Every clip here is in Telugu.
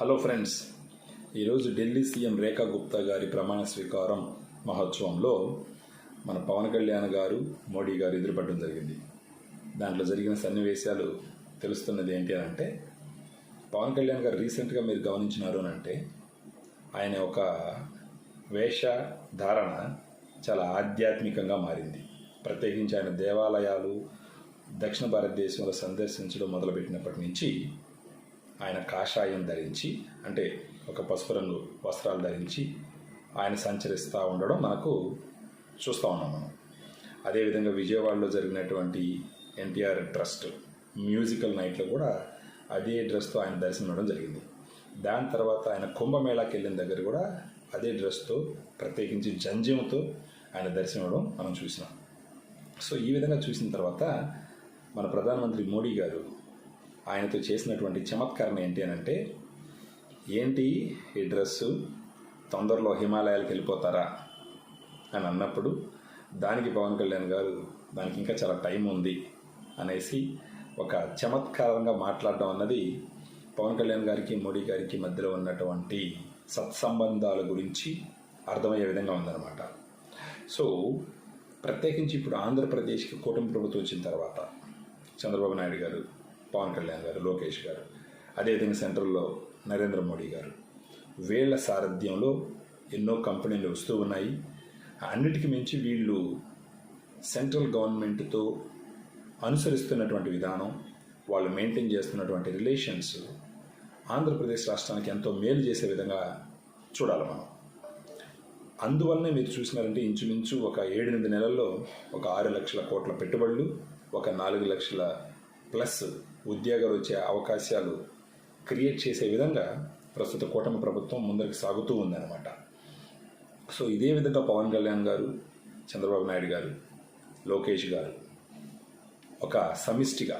హలో ఫ్రెండ్స్ ఈరోజు ఢిల్లీ సీఎం రేఖా గుప్తా గారి ప్రమాణ స్వీకారం మహోత్సవంలో మన పవన్ కళ్యాణ్ గారు మోడీ గారు ఎదురుపడడం జరిగింది. దాంట్లో జరిగిన సన్నివేశాలు తెలుస్తున్నది ఏంటి అని అంటే పవన్ కళ్యాణ్ గారు రీసెంట్గా మీరు గమనించినారు అని అంటే ఆయన ఒక వేష ధారణ చాలా ఆధ్యాత్మికంగా మారింది. ప్రత్యేకించి ఆయన దేవాలయాలు దక్షిణ భారతదేశంలో సందర్శించడం మొదలుపెట్టినప్పటి నుంచి ఆయన కాషాయం ధరించి అంటే ఒక పసుపు రంగు వస్త్రాలు ధరించి ఆయన సంచరిస్తూ ఉండడం మనకు చూస్తూ ఉన్నాం మనం. అదేవిధంగా విజయవాడలో జరిగినటువంటి ఎన్టీఆర్ ట్రస్ట్ మ్యూజికల్ నైట్లో కూడా అదే డ్రెస్తో ఆయన దర్శనం ఇవ్వడం జరిగింది. దాని తర్వాత ఆయన కుంభమేళాకి వెళ్ళిన దగ్గర కూడా అదే డ్రెస్తో ప్రత్యేకించి జంజంతో ఆయన దర్శనం ఇవ్వడం మనం చూసినాం. సో ఈ విధంగా చూసిన తర్వాత మన ప్రధానమంత్రి మోడీ గారు ఆయనతో చేసినటువంటి చమత్కారం ఏంటి అని అంటే ఏంటి ఈ డ్రెస్సు? తొందరలో హిమాలయాలకు వెళ్ళిపోతారా? అని అన్నప్పుడు దానికి పవన్ కళ్యాణ్ గారు దానికి ఇంకా చాలా టైం ఉంది అనేసి ఒక చమత్కారంగా మాట్లాడడం అన్నది పవన్ కళ్యాణ్ గారికి మోడీ గారికి మధ్యలో ఉన్నటువంటి సత్సంబంధాల గురించి అర్థమయ్యే విధంగా ఉందన్నమాట. సో ప్రత్యేకించి ఇప్పుడు ఆంధ్రప్రదేశ్కి కూటమి ప్రభుత్వం వచ్చిన తర్వాత చంద్రబాబు నాయుడు గారు పవన్ కళ్యాణ్ గారు లోకేష్ గారు అదేవిధంగా సెంట్రల్లో నరేంద్ర మోడీ గారు. వీళ్ళ సారథ్యంలో ఎన్నో కంపెనీలు వస్తూ ఉన్నాయి. అన్నిటికి మించి వీళ్ళు సెంట్రల్ గవర్నమెంట్తో అనుసరిస్తున్నటువంటి విధానం వాళ్ళు మెయింటైన్ చేస్తున్నటువంటి రిలేషన్స్ ఆంధ్రప్రదేశ్ రాష్ట్రానికి ఎంతో మేలు చేసే విధంగా చూడాలి మనం. అందువల్లనే మీరు చూసినారంటే ఇంచుమించు ఒక ఏడెనిమిది నెలల్లో ఒక ఆరు లక్షల కోట్ల పెట్టుబడులు ఒక నాలుగు లక్షల ప్లస్ ఉద్యోగాలు వచ్చే అవకాశాలు క్రియేట్ చేసే విధంగా ప్రస్తుత కూటమి ప్రభుత్వం ముందరికి సాగుతూ ఉందన్నమాట. సో ఇదే విధంగా పవన్ కళ్యాణ్ గారు చంద్రబాబు నాయుడు గారు లోకేష్ గారు ఒక సమిష్టిగా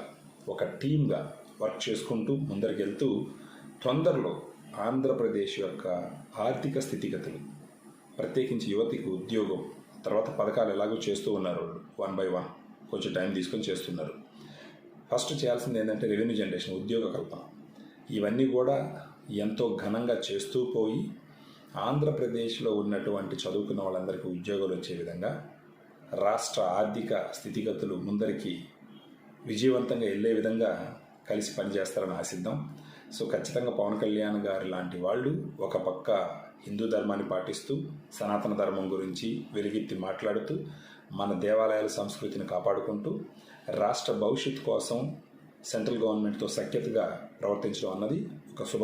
ఒక టీమ్గా వర్క్ చేసుకుంటూ ముందరికి వెళ్తూ తొందరలో ఆంధ్రప్రదేశ్ యొక్క ఆర్థిక స్థితిగతులు ప్రత్యేకించి యువతికి ఉద్యోగం తర్వాత పథకాలు ఎలాగో చేస్తూ ఉన్నారు వన్ బై వన్ కొంచెం టైం తీసుకొని చేస్తున్నారు. ఫస్ట్ చేయాల్సింది ఏంటంటే రెవెన్యూ జనరేషన్ ఉద్యోగ కల్పన. ఇవన్నీ కూడా ఎంతో ఘనంగా చేస్తూ పోయి ఆంధ్రప్రదేశ్లో ఉన్నటువంటి చదువుకున్న వాళ్ళందరికీ ఉద్యోగాలు వచ్చే విధంగా రాష్ట్ర ఆర్థిక స్థితిగతులు ముందరికి విజయవంతంగా వెళ్ళే విధంగా కలిసి పనిచేస్తారని ఆశిద్దాం. సో ఖచ్చితంగా పవన్ కళ్యాణ్ గారు లాంటి వాళ్ళు ఒక పక్క హిందూ ధర్మాన్ని పాటిస్తూ సనాతన ధర్మం గురించి వెలుగెత్తి మాట్లాడుతూ మన దేవాలయాల సంస్కృతిని కాపాడుకుంటూ రాష్ట్ర భవిష్యత్తు కోసం సెంట్రల్ గవర్నమెంట్తో సఖ్యతగా ప్రవర్తించడం అన్నది ఒక శుభ